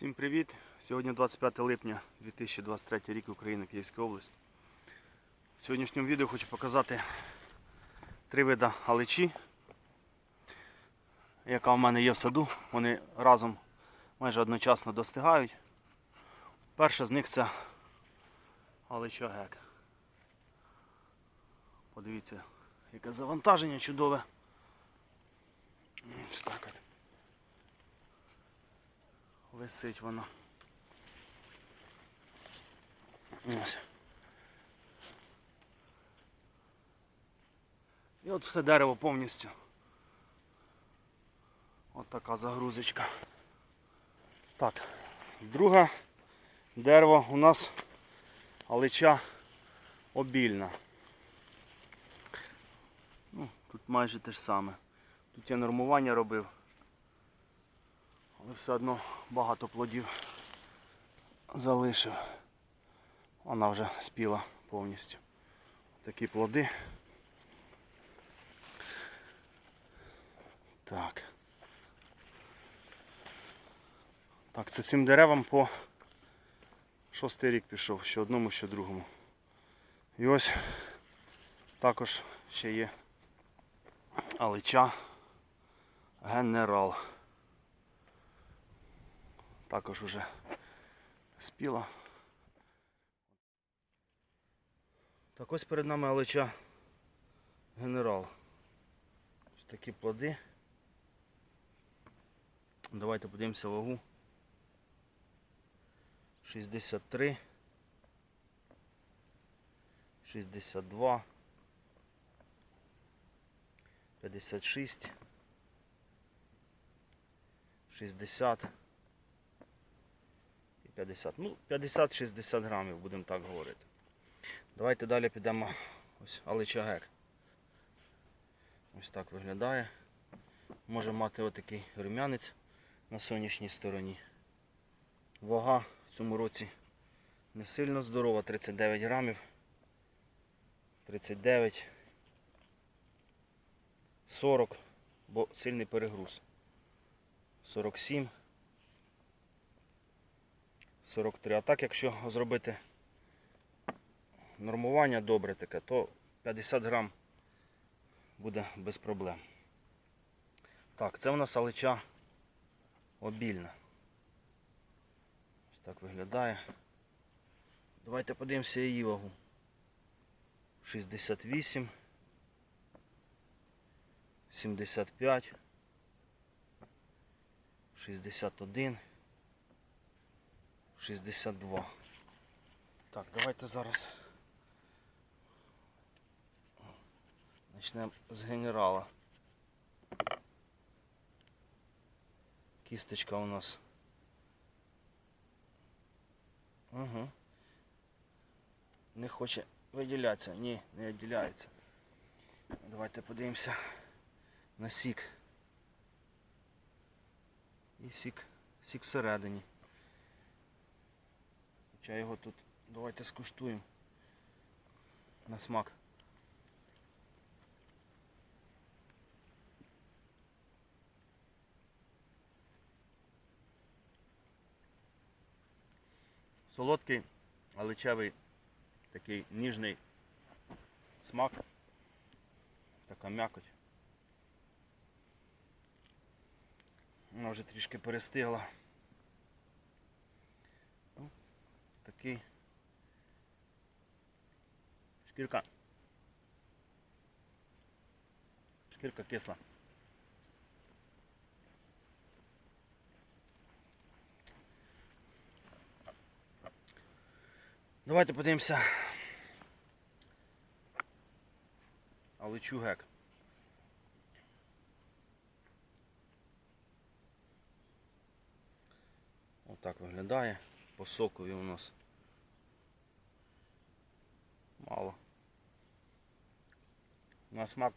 Всім привіт! Сьогодні 25 липня 2023 рік Україна, Київська область. В сьогоднішньому відео хочу показати три види галичі, яка в мене є в саду. Вони разом майже одночасно достигають. Перша з них це галича гек. Подивіться, яке завантаження чудове. Ось. Висить воно. Ось. І от все дерево повністю. От така загрузочка. Так. Друге дерево у нас алича обільна. Ну, тут майже те ж саме. Тут я нормування робив. Але все одно багато плодів залишив. Вона вже спіла повністю. Такі плоди. Так. Так, це цим деревам по шостий рік пішов, що одному, що другому. І ось також ще є алича генерал також уже спіла. Так ось перед нами алича генерал. Ось такі плоди. Давайте подивимося вагу. 63, 62, 56, 60 і 50. Ну, 50-60 грамів, будемо так говорити. Давайте далі підемо ось Аличагек. Ось так виглядає. Може мати отакий рум'янець на сонячній стороні. Вага в цьому році не сильно здорова, 39 грамів. 39, 40, бо сильний перегруз. 47. 43. А так, якщо зробити нормування добре таке, то 50 грам буде без проблем. Так, це у нас алича обільна. Ось так виглядає. Давайте подивимося її вагу. 68, 75, 61. 62. Так, давайте зараз почнемо з генерала. Кісточка у нас. Угу. Не хоче виділятися. Ні, не виділяється. Давайте подивимося на сік. І сік, сік всередині. Хоча його тут давайте скуштуємо на смак. Солодкий, аличевий, такий ніжний смак, така м'якоть. Вона вже трішки перестигла. Такий шкірка. Шкірка кисла. Давайте подивимося. Аличу гек. Отак виглядає. По сокові у нас На смак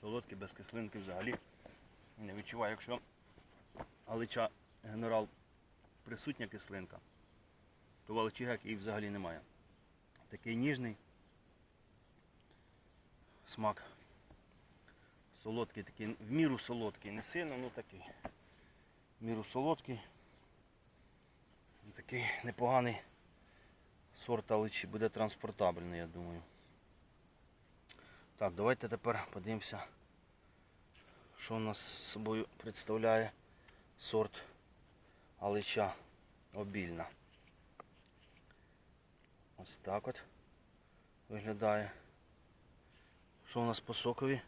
солодкий, без кислинки взагалі. Не відчуваю, якщо алича генерал присутня кислинка, то в аличі гек її взагалі немає. Такий ніжний смак Солодкий такий, в міру солодкий, не сильно, ну такий. В міру солодкий. Такий непоганий сорт аличі, буде транспортабельний, я думаю. Так, давайте тепер подивимося, що у нас собою представляє сорт алича обільна. Ось так от виглядає. Що у нас по сокові?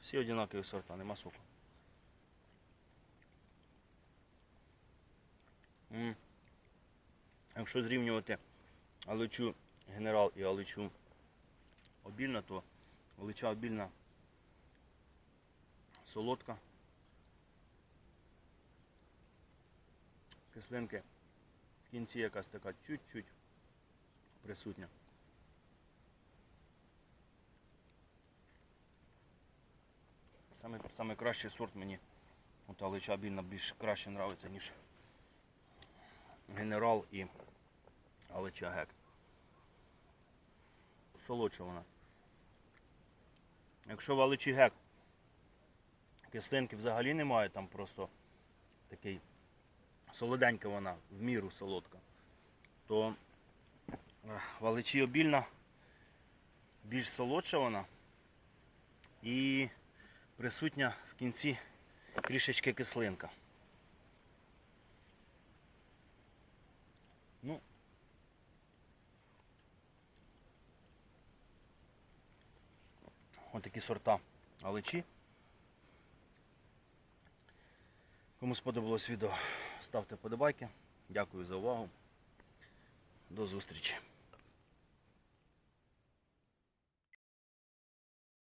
Всі однакові сорта, нема соку. М. Якщо зрівнювати аличу генерал і аличу обільна, то алича обільна солодка. Кислинки в кінці якась така чуть-чуть присутня. Саме, саме кращий сорт мені от алича обільна більш краще подобається, ніж генерал і алича гек. Солодша вона. Якщо в аличі гек кислинки взагалі немає, там просто такий солоденька вона, в міру солодка, то е, в аличі обільна більш солодша вона і присутня в кінці трішечки кислинка. Ну, ось такі сорта аличі. Кому сподобалось відео, ставте вподобайки. Дякую за увагу. До зустрічі.